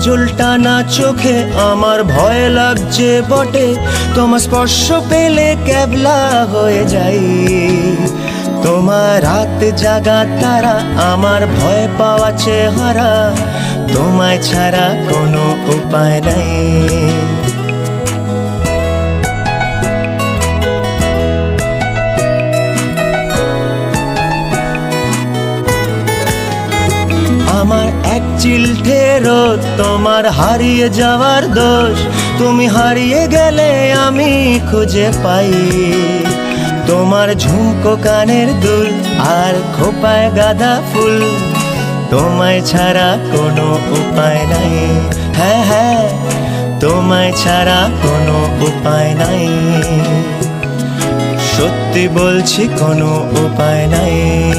কাজল টানা চোখে, আমার ভয় লাগছে বটে। তোমার স্পর্শ পেলে ক্যাবলা হয়ে যাই। তোমার রাত জাগা তারা, আমার ভয় পাওয়া চেহারা তোমায় ছাড়া কোনো উপায় নাই। আমার এক চিলঠে রোদ তোমার হারিয়ে যাওয়ার দোষ। তুমি হারিয়ে গেলে আমি খুঁজে পাই। তোমার ঝুমকো কানের দুল আর খোপায় গাঁদা ফুল। তোমায় ছাড়া কোনো উপায় নাই। হ্যাঁ হ্যাঁ তোমায় ছাড়া কোনো উপায় নাই। সত্যি বলছি কোনো উপায় নাই।